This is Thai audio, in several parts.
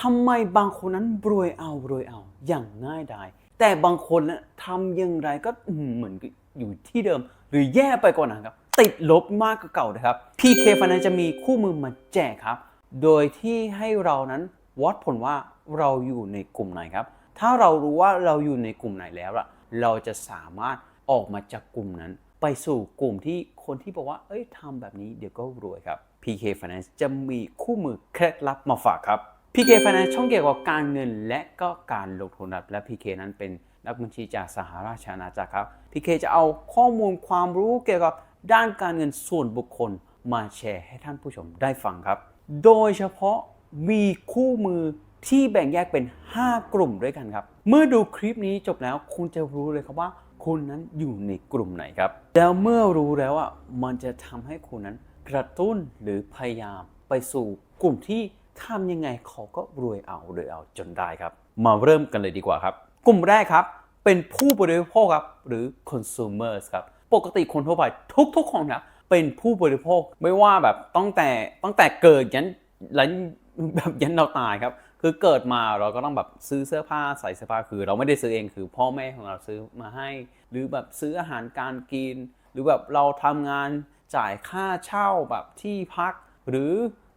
ทำไมบางคนนั้นรวยเอารวยเอาอย่างง่ายดาย แต่บางคนนะทำอย่างไรก็เหมือนอยู่ที่เดิม หรือแย่ไปกว่านั้นครับ ติดลบมากกว่าเก่านะครับ PK Finance จะมีคู่มือมาแจกครับ โดยที่ให้เรานั้นวัดผลว่าเราอยู่ในกลุ่มไหนครับ ถ้าเรารู้ว่าเราอยู่ในกลุ่มไหนแล้วล่ะ เราจะสามารถออกมาจากกลุ่มนั้น ไปสู่กลุ่มที่คนที่บอกว่า เอ้ยทำแบบนี้เดี๋ยวก็รวยครับ PK Finance จะมีคู่มือเคล็ดลับมาฝากครับ PK Finance ช่องเกี่ยวกับการเงินและก็การลงทุนครับและ PK นั้นเป็นนักบัญชีจากสหราชอาณาจักรครับ PK จะเอาข้อมูลความรู้เกี่ยวกับด้านการเงินส่วนบุคคลมาแชร์ให้ท่านผู้ชมได้ฟังครับ โดยเฉพาะมีคู่มือที่แบ่งแยกเป็น 5 กลุ่มด้วยกันครับ เมื่อดูคลิปนี้จบแล้วคุณจะรู้เลยครับว่า คุณนั้นอยู่ในกลุ่มไหนครับ แล้วเมื่อรู้แล้วอะมันจะทำให้คุณนั้นกระตุ้นหรือพยายามไปสู่กลุ่มที่ ทำยังไงเขาก็รวยเอารวยเอาจนได้ครับ มาเริ่มกันเลยดีกว่าครับ กลุ่มแรกครับ เป็นผู้บริโภคครับหรือ consumers ครับ ปกติคนทั่วไปทุกๆคนครับเป็นผู้บริโภคไม่ว่าแบบตั้งแต่ตั้งแต่เกิดยันยันแบบยันเราตายครับ คือเกิดมาเราก็ต้องแบบซื้อเสื้อผ้าใส่เสื้อผ้าคือ เราไม่ได้ซื้อเองคือพ่อแม่ของเราซื้อมาให้ หรือแบบซื้ออาหารการกิน หรือแบบเราทำงานจ่ายค่าเช่าแบบที่พัก หรือ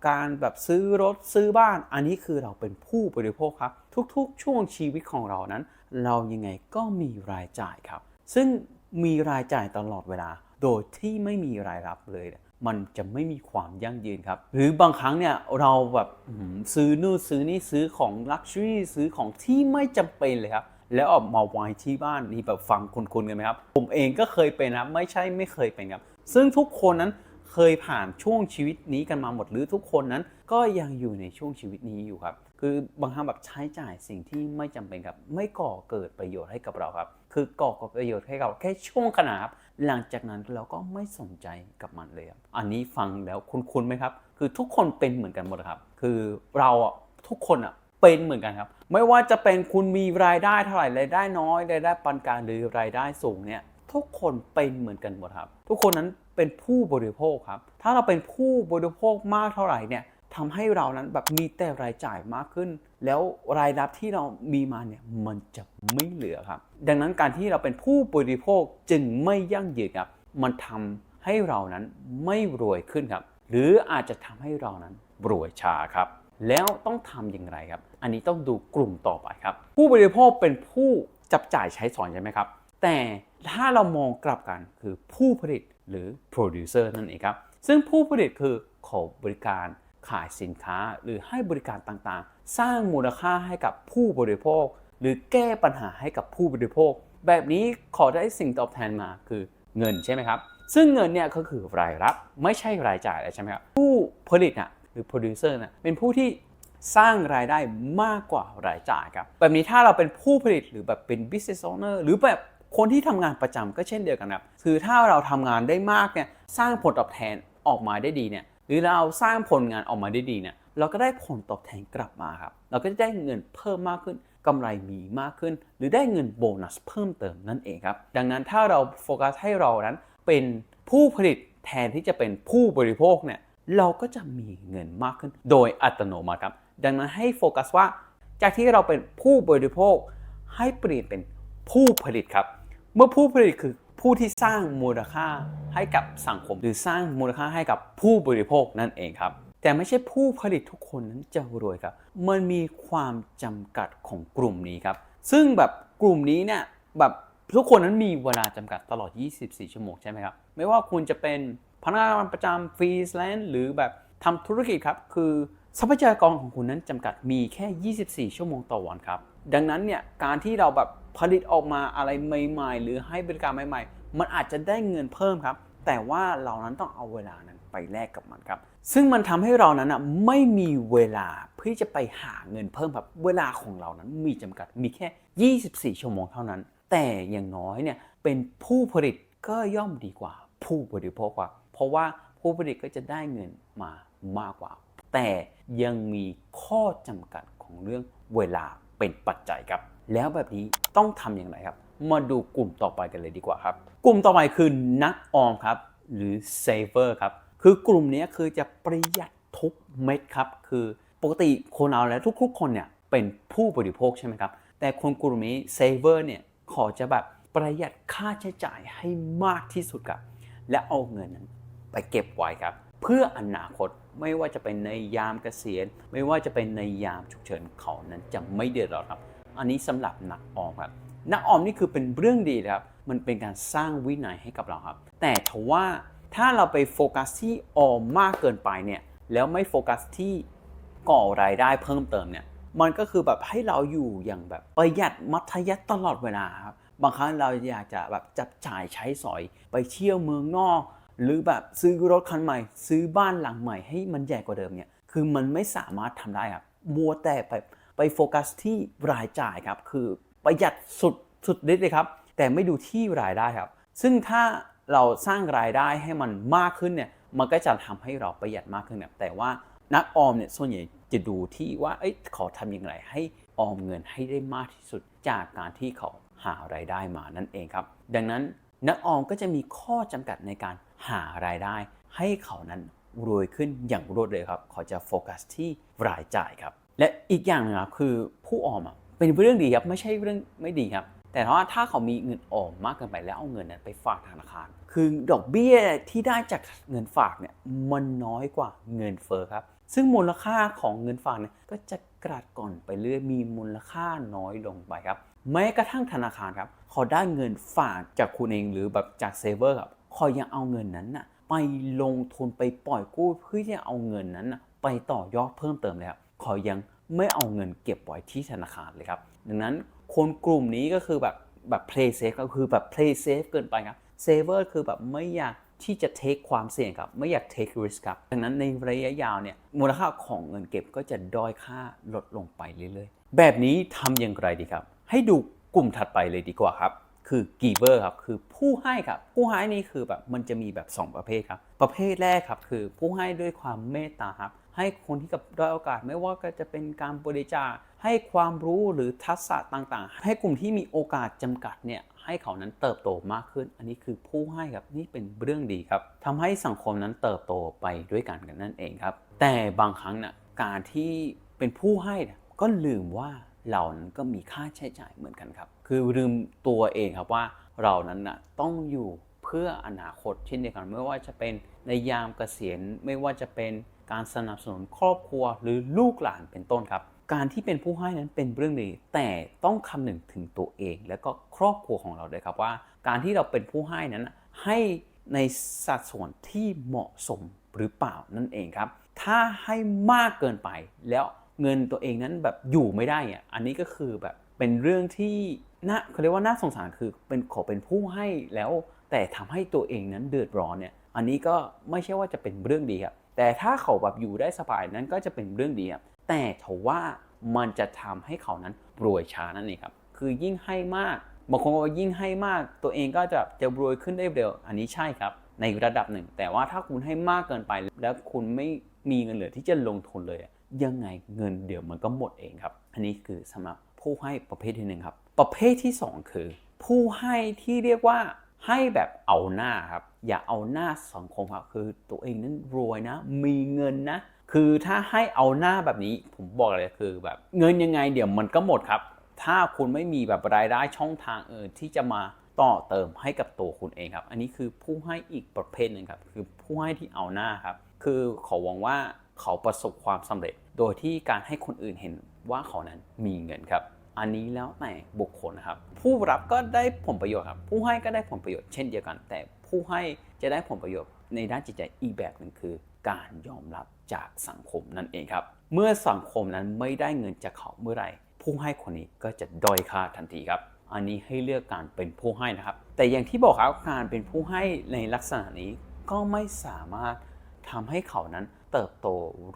การแบบซื้อรถซื้อบ้าน อันนี้คือเราเป็นผู้บริโภคครับ ทุกๆ ช่วงชีวิตของเรานั้น เรายังไงก็มีรายจ่ายครับ ซึ่งมีรายจ่ายตลอดเวลา โดยที่ไม่มีรายรับเลย มันจะไม่มีความยั่งยืนครับ หรือบางครั้งเนี่ยเราแบบซื้อนู่นซื้อนี่ซื้อของลักชัวรี่ซื้อของที่ไม่จำเป็นเลยครับแล้วออกมาไว้ที่บ้านนี่แบบฟังคุณๆกันไหมครับ ผมเองก็เคยเป็นนะครับไม่ใช่ไม่เคยเป็นครับ ซึ่งทุกคนนั้น เคยผ่านช่วงชีวิตนี้กันมาหมดหรือทุกคนนั้น ก็ยังอยู่ในช่วงชีวิตนี้อยู่ครับ คือบางครั้งแบบใช้จ่ายสิ่งที่ไม่จำเป็นครับ ไม่ก่อเกิดประโยชน์ให้กับเราครับ คือก่อประโยชน์ให้เราแค่ช่วงขณะครับหลังจากนั้นเราก็ไม่สนใจกับมันเลยครับอันนี้ฟังแล้วคุ้นๆไหมครับ คือทุกคนเป็นเหมือนกันหมดครับ คือเราอะทุกคนอะเป็นเหมือนกันครับ ไม่ว่าจะเป็นคุณมีรายได้เท่าไหร่รายได้น้อยรายได้ปานกลางหรือรายได้สูงเนี่ย ทุกคนเป็นเหมือนกันหมดครับ ทุกคนนั้นเป็นผู้บริโภคครับ ถ้าเราเป็นผู้บริโภคมากเท่าไหร่เนี่ยทำให้เรานั้นแบบมีแต่รายจ่ายมากขึ้น แล้วรายรับที่เรามีมาเนี่ยมันจะไม่เหลือครับ ดังนั้นการที่เราเป็นผู้บริโภคจึงไม่ยั่งยืนครับ มันทำให้เรานั้นไม่รวยขึ้นครับ หรืออาจจะทำให้เรานั้นรวยช้าครับ แล้วต้องทำอย่างไรครับ อันนี้ต้องดูกลุ่มต่อไปครับ ผู้บริโภคเป็นผู้จับจ่ายใช้สอยใช่ไหมครับ แต่ ถ้าเรามองกลับกันคือผู้ผลิตหรือ producer นั่นเองครับ ซึ่งผู้ผลิตคือขอบริการขายสินค้าหรือให้บริการต่างๆ สร้างมูลค่าให้กับผู้บริโภค หรือแก้ปัญหาให้กับผู้บริโภค แบบนี้ขอได้สิ่งตอบแทนมาคือเงินใช่ไหมครับ ซึ่งเงินเนี่ยก็คือรายรับไม่ใช่รายจ่ายใช่ไหมครับ ผู้ผลิตน่ะหรือ producer น่ะเป็นผู้ที่สร้างรายได้มากกว่ารายจ่ายครับ แบบนี้ถ้าเราเป็นผู้ผลิตหรือแบบเป็น business owner หรือแบบ คนที่ทำงานประจำก็เช่นเดียวกันครับคือถ้าเราทำงานได้มากเนี่ยสร้างผลตอบแทนออกมาได้ดีเนี่ยหรือเราสร้างผลงานออกมาได้ดีเนี่ยเราก็ได้ผลตอบแทนกลับมาครับ เราก็จะได้เงินเพิ่มมากขึ้นกำไรมีมากขึ้น หรือได้เงินโบนัสเพิ่มเติมนั่นเองครับ ดังนั้นถ้าเราโฟกัสให้เรานั้นเป็นผู้ผลิตแทนที่จะเป็นผู้บริโภคเนี่ยเราก็จะมีเงินมากขึ้น โดยอัตโนมัติครับ ดังนั้นให้โฟกัสว่า จากที่เราเป็นผู้บริโภคให้เปลี่ยนเป็นผู้ผลิตครับ เมื่อผู้ผลิตคือผู้ที่สร้างมูลค่าให้กับสังคม หรือสร้างมูลค่าให้กับผู้บริโภคนั่นเองครับ แต่ไม่ใช่ผู้ผลิตทุกคนนั้นจะรวยครับ มันมีความจำกัดของกลุ่มนี้ครับ ซึ่งแบบกลุ่มนี้เนี่ยแบบทุกคนนั้นมีเวลาจำกัดตลอด 24 ชั่วโมงใช่ไหมครับ ไม่ว่าคุณจะเป็นพนักงานประจำฟรีแลนซ์หรือแบบทำธุรกิจครับ คือทรัพยากรของคุณนั้นจำกัดมีแค่ 24 ชั่วโมงต่อวันครับ ดังนั้นเนี่ยการที่เราแบบผลิตออกมาอะไรใหม่ ๆ หรือให้บริการใหม่ ๆ มันอาจจะได้เงินเพิ่มครับ แต่ว่าเรานั้นต้องเอาเวลานั้นไปแลกกับมันครับ ซึ่งมันทำให้เรานั้นอะไม่มีเวลาเพื่อจะไปหาเงินเพิ่มครับ เวลาของเรานั้นมีจำกัดมีแค่ 24 ชั่วโมงเท่านั้น แต่อย่างน้อยเนี่ยเป็นผู้ผลิตก็ย่อมดีกว่า ผู้บริโภคครับเพราะว่าผู้ผลิตก็จะได้เงินมามากกว่า แต่ยังมีข้อจำกัดของเรื่องเวลา เป็นปัจจัยครับ แล้วแบบนี้ต้องทำอย่างไรครับ มาดูกลุ่มต่อไปกันเลยดีกว่าครับ กลุ่มต่อไปคือนักออมครับ หรือ saver ครับ คือกลุ่มนี้คือจะประหยัดทุกเม็ดครับ คือปกติคนเราและทุกๆคนเนี่ยเป็นผู้บริโภคใช่ไหมครับ แต่คนกลุ่มนี้เซเวอร์เนี่ยขอจะแบบประหยัดค่าใช้จ่ายให้มากที่สุดครับ และเอาเงินนั้นไปเก็บไว้ครับ เพื่ออนาคต ไม่ว่าจะเป็นในยามเกษียณ ไม่ว่าจะเป็นในยามฉุกเฉินเขานั้นจะไม่เดือดร้อนครับ อันนี้สำหรับนักออมครับนักออมนี่คือเป็นเรื่องดีนะครับ มันเป็นการสร้างวินัยให้กับเราครับ แต่ทว่าถ้าเราไปโฟกัสที่ออมมากเกินไปเนี่ย แล้วไม่โฟกัสที่ก่อรายได้เพิ่มเติมเนี่ย มันก็คือแบบให้เราอยู่อย่างแบบประหยัดมัธยัสถ์ตลอดเวลาครับ บางครั้งเราอยากจะแบบจับจ่ายใช้สอยไปเที่ยวเมืองนอก หรือแบบซื้อรถคันใหม่ ซื้อบ้านหลังใหม่ให้มันใหญ่กว่าเดิมเนี่ยคือมันไม่สามารถทำได้ครับมัวแต่ไปไปโฟกัสที่รายจ่ายครับคือประหยัดสุดสุดฤทธิ์เลยครับ แต่ไม่ดูที่รายได้ครับ ซึ่งถ้าเราสร้างรายได้ให้มันมากขึ้นเนี่ยมันก็จะทำให้เราประหยัดมากขึ้นครับแต่ว่านักออมเนี่ยส่วนใหญ่จะดูที่ว่าเอ้ยขอทำอย่างไรให้ออมเงินให้ได้มากที่สุดจากการที่เขาหารายได้มานั่นเองครับ ดังนั้นนักออมก็จะมีข้อจำกัดในการ หารายได้ ให้เขานั้นรวยขึ้นอย่างรวดเร็วครับ เขาจะโฟกัสที่รายจ่ายครับ และอีกอย่างหนึงครับคือผู้ออมเป็นเรื่องดีครับไม่ใช่เรื่องไม่ดีครับ แต่ว่าถ้าเขามีเงินออมมากเกินไปแล้วเอาเงินนั้นไปฝากธนาคาร คือดอกเบี้ยที่ได้จากเงินฝากเนี่ยมันน้อยกว่าเงินเฟ้อครับ ซึ่งมูลค่าของเงินฝากเนี่ยก็จะกระดก่อนไปเรื่อยมีมูลค่าน้อยลงไปครับแม้กระทั่งธนาคารครับเขาได้เงินฝากจากคุณเองหรือแบบจากเซเวอร์ครับ เขายังเอาเงินนั้นน่ะไปลงทุนไปปล่อยกู้เพื่อจะเอาเงินนั้นน่ะไปต่อยอดเพิ่มเติมเลยครับเขายังไม่เอาเงินเก็บไว้ที่ธนาคารเลยครับ ดังนั้นคนกลุ่มนี้ก็คือแบบแบบ play safe ก็คือแบบ play safe เกินไปครับ saver คือแบบไม่อยากที่จะ take ความเสี่ยงครับไม่อยาก take risk ครับดังนั้นในระยะยาวเนี่ยมูลค่าของเงินเก็บก็จะด้อยค่าลดลงไปเรื่อยๆ แบบนี้ทำอย่างไรดีครับ ให้ดูกลุ่มถัดไปเลยดีกว่าครับ คือ giver ครับคือผู้ให้ครับ ผู้ให้นี่คือแบบมันจะมีแบบ 2 ประเภทครับ ประเภทแรกครับคือผู้ให้ด้วยความเมตตาครับ ให้คนที่กับด้อยโอกาสไม่ว่าก็จะเป็นการบริจาคให้ความรู้หรือทักษะต่างๆ ให้กลุ่มที่มีโอกาสจำกัดเนี่ยให้เขานั้นเติบโตมากขึ้น อันนี้คือผู้ให้ครับนี่เป็นเรื่องดีครับทำให้สังคมนั้นเติบโตไปด้วยกันกันนั่นเองครับ แต่บางครั้งน่ะการที่เป็นผู้ให้นะก็ลืมว่าเรานั้นก็มีค่าใช้จ่ายเหมือนกันครับ คือลืมตัวเองครับว่าเรานั้นน่ะต้องอยู่เพื่ออนาคตเช่นเดียวกันไม่ว่าจะเป็นในยามเกษียณไม่ว่าจะเป็นการสนับสนุนครอบครัวหรือลูกหลานเป็นต้นครับ การที่เป็นผู้ให้นั้นเป็นเรื่องดีแต่ต้องคำนึงถึงตัวเอง และก็ครอบครัวของเราด้วยครับว่า การที่เราเป็นผู้ให้นั้นให้ในสัดส่วนที่เหมาะสมหรือเปล่านั่นเองครับ ถ้าให้มากเกินไปแล้วเงินตัวเองนั้นแบบอยู่ไม่ได้อะอันนี้ก็คือแบบ เป็นเรื่องที่น่าเขาเรียกว่าน่าสงสารคือเป็นขอเป็นผู้ให้แล้วแต่ทำให้ตัวเองนั้นเดือดร้อนเนี่ยอันนี้ก็ไม่ใช่ว่าจะเป็นเรื่องดีครับแต่ถ้าเขาแบบอยู่ได้สบายนั้นก็จะเป็นเรื่องดีครับแต่ทว่ามันจะทำให้เขานั้นรวยช้านั่นเองครับคือยิ่งให้มากบางคนก็ว่ายิ่งให้มากตัวเองก็จะจะรวยขึ้นได้เร็วอันนี้ใช่ครับ ในระดับหนึ่ง แต่ว่าถ้าคุณให้มากเกินไป แล้วคุณไม่มีเงินเหลือที่จะลงทุนเลย ยังไงเงินเดี๋ยวมันก็หมดเองครับ อันนี้คือสำหรับ ผู้ให้ประเภทที่หนึ่งครับ ประเภทที่สองคือ ผู้ให้ที่เรียกว่าให้แบบเอาหน้าครับ อย่าเอาหน้าสังคมครับ คือตัวเองนั้นรวยนะ มีเงินนะ คือถ้าให้เอาหน้าแบบนี้ ผมบอกเลยคือแบบเงินยังไงเดี๋ยวมันก็หมดครับ ถ้าคุณไม่มีแบบรายได้ช่องทางอื่นที่จะมาต่อเติมให้กับตัวคุณเองครับ อันนี้คือผู้ให้อีกประเภทหนึ่งครับ คือผู้ให้ที่เอาหน้าครับ คือขอหวังว่าเขาประสบความสำเร็จ โดยที่การให้คนอื่นเห็น ว่าเขานั้นมีเงินครับ อันนี้แล้วแต่บุคคลนะครับ ผู้รับก็ได้ผลประโยชน์ครับ ผู้ให้ก็ได้ผลประโยชน์เช่นเดียวกัน แต่ผู้ให้จะได้ผลประโยชน์ในด้านจิตใจอีกแบบหนึ่งคือ การยอมรับจากสังคมนั่นเองครับ เมื่อสังคมนั้นไม่ได้เงินจากเขาเมื่อไหร่ ผู้ให้คนนี้ก็จะด้อยค่าทันทีครับอันนี้ให้เลือกการเป็นผู้ให้นะครับ แต่อย่างที่บอกครับการเป็นผู้ให้ในลักษณะนี้ก็ไม่สามารถทำให้เขานั้นเติบโต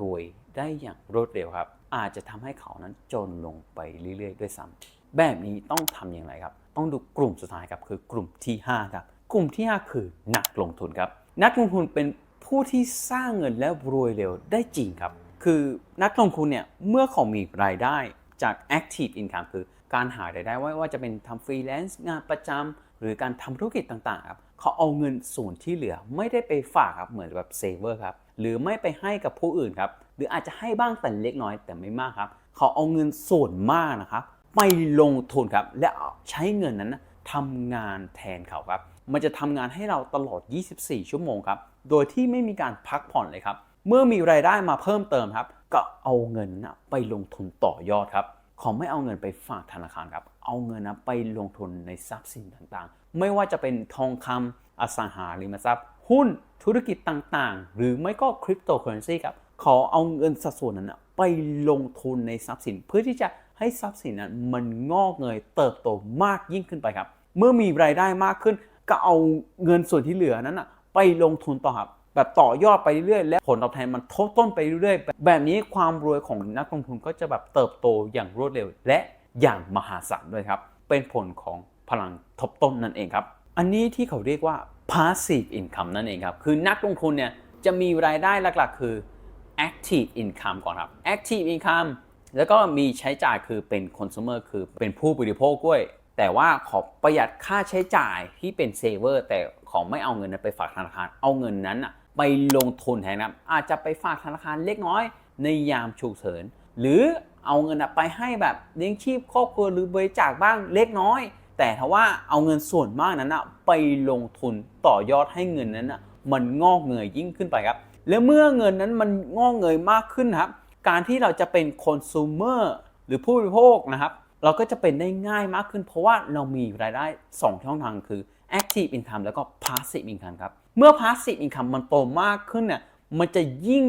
รวยได้อย่างรวดเร็วครับ อาจจะทำให้เขานั้นจนลงไปเรื่อยๆ ด้วยซ้ำแบบนี้ต้องทำอย่างไรครับ ต้องดูกลุ่มสุดท้ายครับคือกลุ่มที่ 5 ครับ กลุ่มที่ 5 คือนักลงทุนครับ นักลงทุนเป็นผู้ที่สร้างเงินและรวยเร็วได้จริงครับ คือนักลงทุนเนี่ยเมื่อเขามีรายได้จาก active income คือการหารายได้ว่าว่าจะเป็นทำฟรีแลนซ์งานประจำหรือการทำธุรกิจต่างๆครับเขาเอาเงินส่วนที่เหลือไม่ได้ไปฝากครับเหมือนแบบเซเวอร์ครับหรือไม่ไปให้กับผู้อื่นครับ หรืออาจจะให้บ้างแต่เล็กน้อยแต่ไม่มากครับ เขาเอาเงินส่วนมากนะครับไปลงทุนครับและใช้เงินนั้นนะทำงานแทนเขาครับ มันจะทำงานให้เราตลอด 24 ชั่วโมงครับ โดยที่ไม่มีการพักผ่อนเลยครับ เมื่อมีรายได้มาเพิ่มเติมครับ ก็เอาเงินนะไปลงทุนต่อยอดครับเขาไม่เอาเงินไปฝากธนาคารครับ เอาเงินนะไปลงทุนในทรัพย์สินต่างๆ ไม่ว่าจะเป็นทองคำอสังหาริมทรัพย์ หุ้นธุรกิจต่างๆ หรือไม่ก็คริปโตเคอเรนซีครับ ขาเอาเงินสัดส่วนนั้นไปลงทุนในทรัพย์สิน เพื่อที่จะให้ทรัพย์สินนั้นมันงอกเงยเติบโตมากยิ่งขึ้นไปครับ เมื่อมีรายได้มากขึ้น ก็เอาเงินส่วนที่เหลือนั้นไปลงทุนต่อครับแบบต่อยอดไปเรื่อยๆและผลตอบแทนมันทบต้นไปเรื่อยๆ แบบนี้ความรวยของนักลงทุนก็จะแบบเติบโตอย่างรวดเร็ว และอย่างมหาศาลด้วยครับ เป็นผลของพลังทบต้นนั่นเองครับ อันนี้ที่เขาเรียกว่า passive income นั่นเองครับ คือนักลงทุนเนี่ยจะมีรายได้หลักๆ คือ active income ก่อนครับ active income แล้วก็มีใช้จ่ายคือเป็น consumer คือเป็นผู้บริโภคด้วย แต่ว่าขอประหยัดค่าใช้จ่ายที่เป็น saver แต่ขอไม่เอาเงินนั้นไปฝากธนาคาร เอาเงินนั้นไปลงทุนแทนครับอาจจะไปฝากธนาคารเล็กน้อยในยามฉุกเฉิน หรือเอาเงินไปให้แบบเลี้ยงชีพครอบครัวหรือบริจาคบ้างเล็กน้อย แต่ถ้าว่าเอาเงินส่วนมากนั้นไปลงทุนต่อยอดให้เงินนั้นมันงอกเงยยิ่งขึ้นไปครับ แล้วเมื่อเงินนั้นมันงอกเงยมากขึ้นครับ การที่เราจะเป็นคอน sumer หรือผู้บริโภคนะครับ เราก็จะเป็นได้ง่ายมากขึ้น เพราะว่าเรามีรายได้ 2 ช่องทางคือ active income แล้วก็ passive income ครับ เมื่อ passive income มันโตมากขึ้นเนี่ยมันจะยิ่ง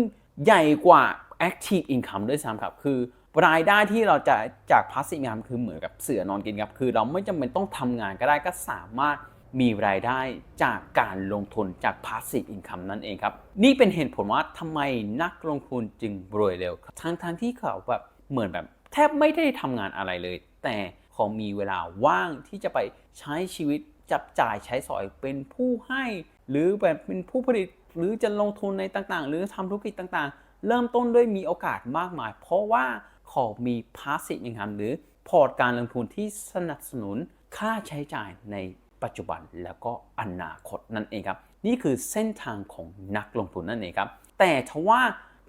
ใหญ่กว่า active income ด้วยซ้ำครับ คือรายได้ที่เราจะจาก passive income คือเหมือนกับเสือนอนกินครับ คือเราไม่จำเป็นต้องทำงานก็ได้ก็สามารถ มีรายได้จากการลงทุนจาก passive income นั่นเองครับ นี่เป็นเหตุผลว่าทำไมนักลงทุนจึงรวยเร็ว ทั้งทั้งที่เขาแบบเหมือนแบบแทบไม่ได้ทำงานอะไรเลย แต่เขามีเวลาว่างที่จะไปใช้ชีวิตจับจ่ายใช้สอยเป็นผู้ให้ หรือแบบเป็นผู้ผลิตหรือจะลงทุนในต่างๆ หรือทำธุรกิจต่างๆ เริ่มต้นด้วยมีโอกาสมากมาย เพราะว่าเขามี passive income หรือพอร์ตการลงทุนที่สนับสนุนค่าใช้จ่ายใน ปัจจุบันแล้วก็อนาคตนั่นเองครับ นี่คือเส้นทางของนักลงทุนนั่นเองครับ แต่ทว่า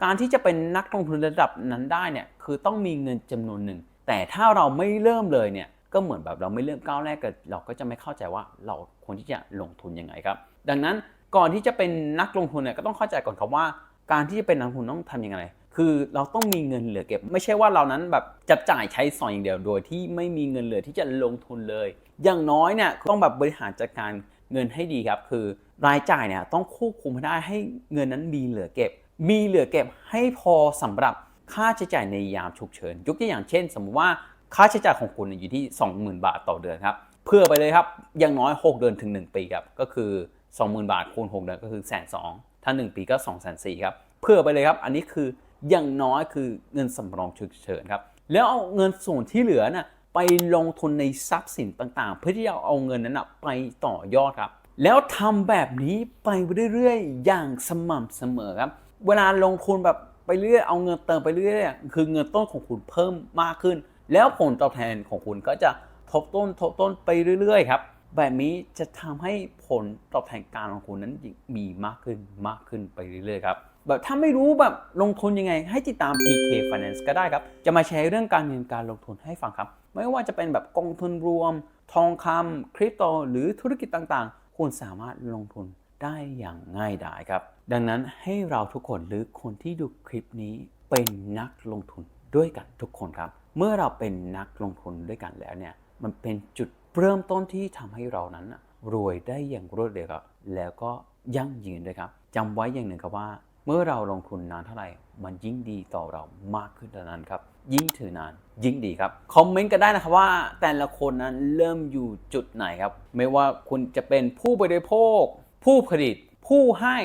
การที่จะเป็นนักลงทุนระดับนั้นได้เนี่ยคือต้องมีเงินจำนวนหนึ่ง แต่ถ้าเราไม่เริ่มเลยเนี่ยก็เหมือนแบบเราไม่เริ่มก้าวแรกก็เราก็จะไม่เข้าใจว่าเราควรที่จะลงทุนยังไงครับ ดังนั้นก่อนที่จะเป็นนักลงทุนเนี่ยก็ต้องเข้าใจก่อนครับว่า การที่จะเป็นนักลงทุนต้องทำยังไง คือเราต้องมีเงินเหลือเก็บ ไม่ใช่ว่าเรานั้นแบบจับจ่ายใช้สอยอย่างเดียวโดยที่ไม่มีเงินเหลือที่จะลงทุนเลย อย่างน้อยเนี่ยต้องแบบบริหารจัดการเงินให้ดีครับ คือรายจ่ายเนี่ยต้องควบคุมให้ได้ให้เงินนั้นมีเหลือเก็บ มีเหลือเก็บให้พอสำหรับค่าใช้จ่ายในยามฉุกเฉินยกตัวอย่างเช่น สมมติว่าค่าใช้จ่ายของคุณอยู่ที่ 20,000 บาทต่อเดือนครับเพื่อไปเลยครับอย่างน้อย 6 เดือนถึง 1 ปีครับก็คือ 20,000 บาทคูณ 6 เดือนก็คือแสนสองถ้า 1 ปีก็2 4 0 0 0ครับเพื่อไปเลยครับ อันนี้คือ อย่างน้อยคือเงินสำรองฉุกเฉินครับ แล้วเอาเงินส่วนที่เหลือน่ะไปลงทุนในทรัพย์สินต่างๆ เพื่อที่จะเอาเงินนั้นนะไปต่อยอดครับ แล้วทำแบบนี้ไปเรื่อยๆ อย่างสม่ำเสมอครับ เวลาลงทุนแบบไปเรื่อยเอาเงินเติมไปเรื่อยๆคือเงินต้นของคุณเพิ่มมากขึ้น แล้วผลตอบแทนของคุณก็จะทบต้นทบต้นไปเรื่อยๆครับแบบนี้จะทำให้ผลตอบแทนการลงทุนนั้นมีมากขึ้นมากขึ้นไปเรื่อยๆครับ แบบถ้าไม่รู้แบบลงทุนยังไง ให้ติดตาม PK Finance ก็ได้ครับ จะมาแชร์เรื่องการเงินการลงทุนให้ฟังครับ ไม่ว่าจะเป็นแบบกองทุนรวม ทองคำคริปโต หรือธุรกิจต่างๆ คุณสามารถลงทุนได้อย่างง่ายดายครับ ดังนั้นให้เราทุกคนหรือคนที่ดูคลิปนี้เป็นนักลงทุนด้วยกันทุกคนครับ เมื่อเราเป็นนักลงทุนด้วยกันแล้วเนี่ย มันเป็นจุดเริ่มต้นที่ทำให้เรานั้นรวยได้อย่างรวดเร็วแล้วก็ยั่งยืนด้วยครับจำไว้อย่างหนึ่งครับว่า เมื่อเราลงทุนนานเท่าไหร่ มันยิ่งดีต่อเรามากขึ้นเท่านั้นครับ ยิ่งถือนาน ยิ่งดีครับ คอมเมนต์กันได้นะครับว่าแต่ละคนนั้นเริ่มอยู่จุดไหนครับ ไม่ว่าคุณจะเป็นผู้บริโภค ผู้ผลิต ผู้ให้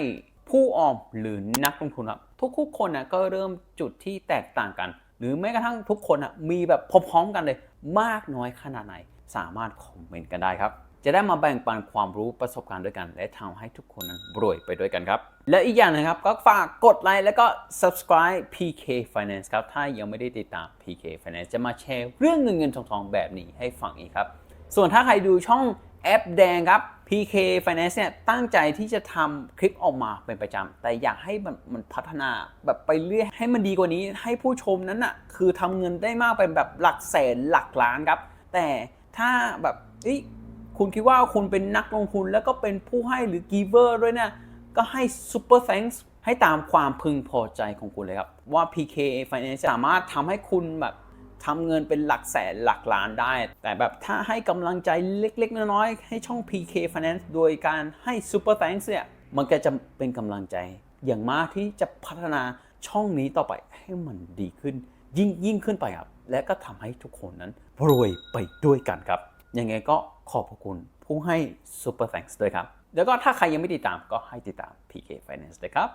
ผู้ออมหรือนักลงทุนครับทุกๆคนนะก็เริ่มจุดที่แตกต่างกัน หรือแม้กระทั่งทุกคนอะมีแบบพร้อมๆกันเลย มากน้อยขนาดไหน สามารถคอมเมนต์กันได้ครับ จะได้มาแบ่งปันความรู้ประสบการณ์ด้วยกัน และทำให้ทุกคนนั้นรวยไปด้วยกันครับ และอีกอย่างนะครับก็ฝากกดไลค์แล้วก็ subscribe PK Finance ครับ ถ้ายังไม่ได้ติดตาม PK Finance จะมาแชร์เรื่องเงินเงินทองทองแบบนี้ให้ฟังอีกครับ ส่วนถ้าใครดูช่องแอปแดงครับ PK Finance เนี่ยตั้งใจที่จะทำคลิปออกมาเป็นประจำ แต่อยากให้มันมันพัฒนาแบบไปเรื่อยให้มันดีกว่านี้ ให้ผู้ชมนั้นน่ะคือทำเงินได้มากเป็นแบบหลักแสนหลักล้านครับ แต่ถ้าแบบอ้ย คุณคิดว่าคุณเป็นนักลงทุนแล้วก็เป็นผู้ให้หรือ giver ด้วยเนี่ย ก็ให้ super thanks ให้ตามความพึงพอใจของคุณเลยครับ ว่า PK Finance สามารถทำให้คุณแบบทำเงินเป็นหลักแสนหลักล้านได้ แต่แบบถ้าให้กำลังใจเล็ก ๆ น้อยๆให้ช่อง PK Finance โดยการให้ super thanks เนี่ย มันก็จะเป็นกำลังใจ อย่างมากที่จะพัฒนาช่องนี้ต่อไปให้มันดีขึ้น ยิ่งยิ่งขึ้นไปครับ และก็ทำให้ทุกคนนั้นรวยไปด้วยกันครับ ยังไงก็ ขอบพระคุณผู้ให้ super thanks ด้วยครับ แล้วก็ถ้าใครยังไม่ติดตามก็ให้ติดตาม PK Finance ด้วยครับ